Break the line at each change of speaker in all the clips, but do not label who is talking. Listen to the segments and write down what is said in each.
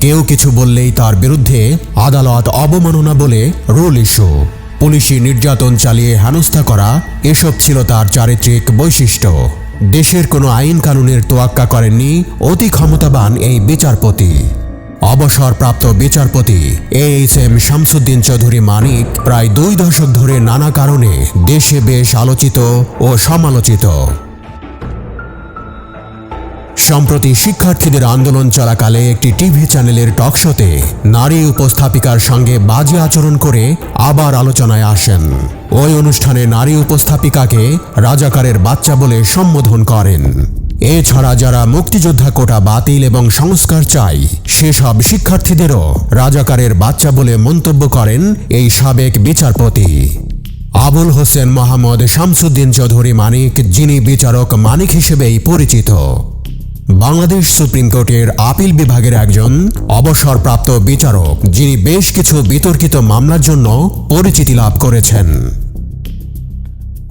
কেউ কিছু বললেই তার বিরুদ্ধে আদালত অবমাননা বলে রুল ইস্যু। পুলিশি নির্যাতন চালিয়ে হেনস্থা করা, এসব ছিল তার চারিত্রিক বৈশিষ্ট্য। দেশের কোনো আইন কানুনের তোয়াক্কা করেননি অতি ক্ষমতাবান এই বিচারপতি। অবসরপ্রাপ্ত বিচারপতি A H M Shamsuddin Chowdhury Manik প্রায় দুই দশক ধরে নানা কারণে দেশে বেশ আলোচিত ও সমালোচিত। সম্প্রতি শিক্ষার্থীদের আন্দোলন চলাকালে একটি টিভি চ্যানেলের টকশোতে নারী উপস্থাপিকার সঙ্গে বাজে আচরণ করে আবার আলোচনায় আসেন। ওই অনুষ্ঠানে নারী উপস্থাপিকাকে রাজাকারের বাচ্চা বলে সম্বোধন করেন। এছাড়া যারা মুক্তিযোদ্ধা কোটা বাতিল এবং সংস্কার চাই সেসব শিক্ষার্থীদেরও রাজাকারের বাচ্চা বলে মন্তব্য করেন এই সাবেক বিচারপতি। আবুল হোসেন মোহাম্মদ শামসুদ্দিন চৌধুরী মানিক, যিনি বিচারক মানিক হিসেবেই পরিচিত। বাংলাদেশ সুপ্রিম কোর্টের আপিল বিভাগের একজন অবসরপ্রাপ্ত বিচারক, যিনি বেশ কিছু বিতর্কিত মামলার জন্য পরিচিতি লাভ করেছেন।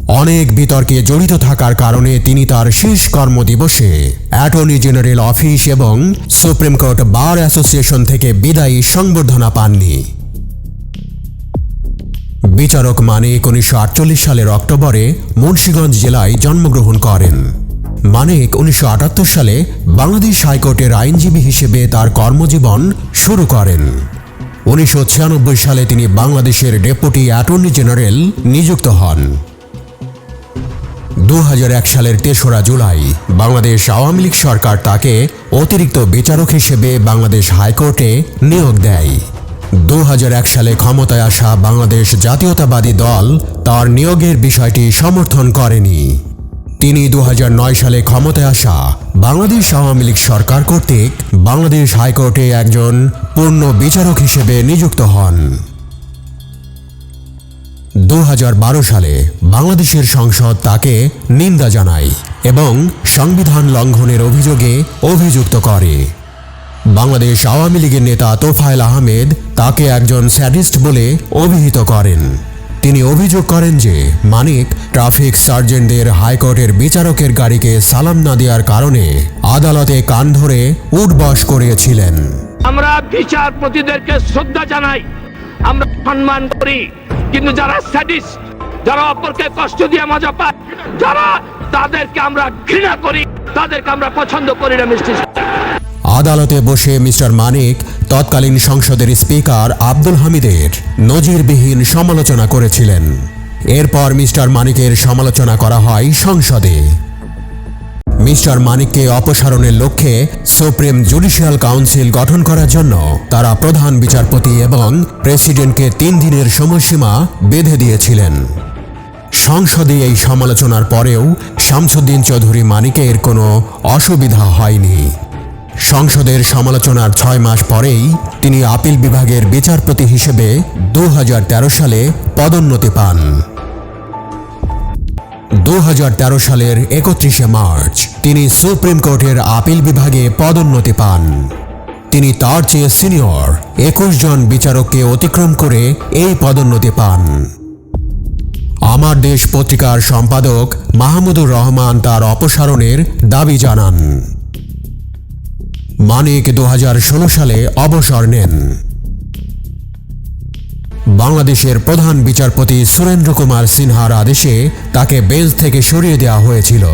অনেক বিতর্কে জড়িত থাকার কারণে তিনি তার শেষ কর্মদিবসে অ্যাটর্নি জেনারেল অফিস এবং সুপ্রিম কোর্ট বার অ্যাসোসিয়েশন থেকে বিদায়ী সংবর্ধনা পাননি। বিচারক মানিক উনিশশো আটচল্লিশ সালের অক্টোবরে মুন্সিগঞ্জ জেলায় জন্মগ্রহণ করেন। মানিক উনিশশো আটাত্তর সালে বাংলাদেশ হাইকোর্টের আইনজীবী হিসেবে তার কর্মজীবন শুরু করেন। উনিশশো ছিয়ানব্বই সালে তিনি বাংলাদেশের ডেপুটি অ্যাটর্নি জেনারেল নিযুক্ত হন। দু হাজার এক সালের তেসরা জুলাই বাংলাদেশ আওয়ামী লীগ সরকার তাকে অতিরিক্ত বিচারক হিসেবে বাংলাদেশ হাইকোর্টে নিয়োগ দেয়। দু হাজার এক সালে ক্ষমতায় আসা বাংলাদেশ জাতীয়তাবাদী দল তার নিয়োগের বিষয়টি সমর্থন করেনি। তিনি দু হাজার নয় সালে ক্ষমতায় আসা বাংলাদেশ আওয়ামী লীগ সরকার কর্তৃক বাংলাদেশ হাইকোর্টে একজন পূর্ণ বিচারক হিসেবে নিযুক্ত হন। দু হাজার বারো সালে বাংলাদেশের সংসদ তাকে নিন্দা জানায় এবং সংবিধান লঙ্ঘনের অভিযোগে অভিযুক্ত করে। বাংলাদেশ আওয়ামী লীগের নেতা তোফায়েল আহমেদ তাকে একজন স্যাডিস্ট বলে অভিহিত করেন। তিনি অভিযোগ করেন যে মানিক ট্রাফিক সার্জেন্টদের হাইকোর্টের বিচারকের গাড়িকে সালাম না দেওয়ার কারণে আদালতে কান ধরে উঠবাস করিয়েছিলেন
আমরা বিচারপতিদেরকে শ্রদ্ধা জানাই। আমরা সম্মান করি। কিন্তু যারা স্যাডিস্ট যারা অপরকে কষ্ট দিয়ে মজা পায় যারা তাদেরকে আমরা ঘৃণা করি তাদেরকে আমরা পছন্দ করি না মিস্টার
আদালতে বসে মিস্টার মানিক তৎকালীন সংসদের স্পিকার আব্দুল হামিদের নজিরবিহীন সমালোচনা করেছিলেন। এরপর মিস্টার মানিকের সমালোচনা করা হয় সংসদে। মিস্টার মানিককে অপসারণের লক্ষ্যে সুপ্রিম জুডিশিয়াল কাউন্সিল গঠন করার জন্য তারা প্রধান বিচারপতি এবং প্রেসিডেন্টকে তিন দিনের সময়সীমা বেঁধে দিয়েছিলেন। সংসদে এই সমালোচনার পরেও শামসুদ্দিন চৌধুরী মানিকের কোনো অসুবিধা হয়নি। সংসদের সমালোচনার ছয় মাস পরেই তিনি আপিল বিভাগের বিচারপতি হিসেবে দু হাজার তেরো সালে পদোন্নতি পান। দু হাজার তেরো সালের একত্রিশে মার্চ তিনি সুপ্রিম কোর্টের আপিল বিভাগে পদোন্নতি পান। তিনি তার চেয়ে সিনিয়র, একুশ জন বিচারককে অতিক্রম করে এই পদোন্নতি পান। আমার দেশ পত্রিকার সম্পাদক মাহমুদুর রহমান তার অপসারণের দাবি জানান। মানিক দু হাজার ষোলো সালে অবসর নেন। বাংলাদেশের প্রধান বিচারপতি সুরেন্দ্র কুমার সিনহার আদেশে তাকে বেঞ্চ থেকে সরিয়ে দেওয়া হয়েছিল।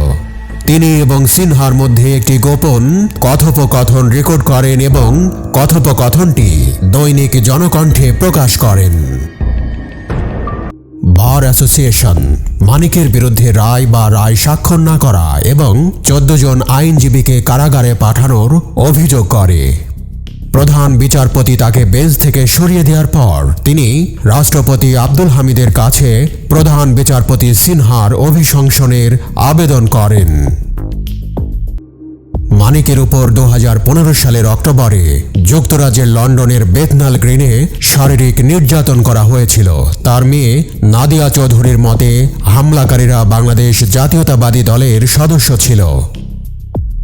তিনি এবং সিনহার মধ্যে একটি গোপন কথোপকথন রেকর্ড করেন এবং কথোপকথনটি দৈনিক জনকণ্ঠে প্রকাশ করেন। বার অ্যাসোসিয়েশন মানিকের বিরুদ্ধে রায় বা রায় স্বাক্ষর না করা এবং চোদ্দ জন আইনজীবীকে কারাগারে পাঠানোর অভিযোগ করে। প্রধান বিচারপতি তাকে বেঞ্চ থেকে সরিয়ে দেওয়ার পর তিনি রাষ্ট্রপতি আব্দুল হামিদের কাছে প্রধান বিচারপতি সিনহার অভিশংসনের আবেদন করেন। মানিকের উপর দু হাজার পনেরো সালের অক্টোবরে যুক্তরাজ্যের লন্ডনের বেথনাল গ্রিনে শারীরিক নির্যাতন করা হয়েছিল। তার মেয়ে নাদিয়া চৌধুরীর মতে, হামলাকারীরা বাংলাদেশ জাতীয়তাবাদী দলের সদস্য ছিল।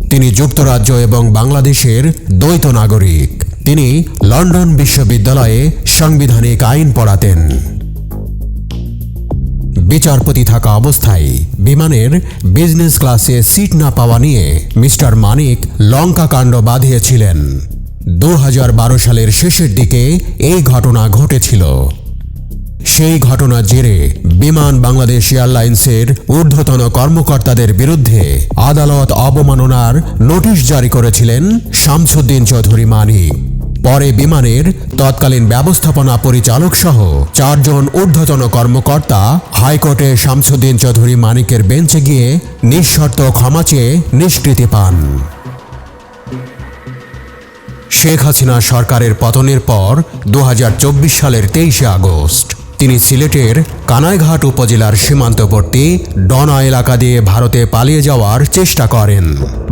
তিনি যুক্তরাজ্য এবং বাংলাদেশের দ্বৈত নাগরিক। তিনি লন্ডন বিশ্ববিদ্যালয়ে সাংবিধানিক আইন পড়াতেন। বিচারপতি থাকা অবস্থায় বিমানের বিজনেস ক্লাসে সিট না পাওয়া নিয়ে মিস্টার মানিক লঙ্কা কাণ্ড বাঁধিয়েছিলেন। দু হাজার বারো সালের শেষের দিকে এই ঘটনা ঘটেছিল। সেই ঘটনার জেরে বিমান বাংলাদেশ এয়ারলাইন্সের ঊর্ধ্বতন কর্মকর্তাদের বিরুদ্ধে আদালত অবমাননার নোটিশ জারি করেছিলেন শামসুদ্দিন চৌধুরী মানিক। পরে বিমানের তৎকালীন ব্যবস্থাপনা পরিচালক সহ চারজন ঊর্ধ্বতন কর্মকর্তা হাইকোর্টে শামসুদ্দিন চৌধুরী মানিকের বেঞ্চে গিয়ে নিঃশর্ত ক্ষমা চেয়ে নিষ্কৃতি পান। শেখ হাসিনা সরকারের পতনের পর দু হাজার চব্বিশ সালের তেইশে আগস্ট তিনি সিলেটের কানাইঘাট উপজেলার সীমান্তবর্তী ডনা এলাকা দিয়ে ভারতে পালিয়ে যাওয়ার চেষ্টা করেন।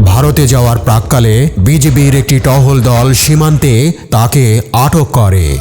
ভারতে যাওয়ার প্রাককালে বিজিবির একটি টহল দল সীমান্তে তাকে আটক করে।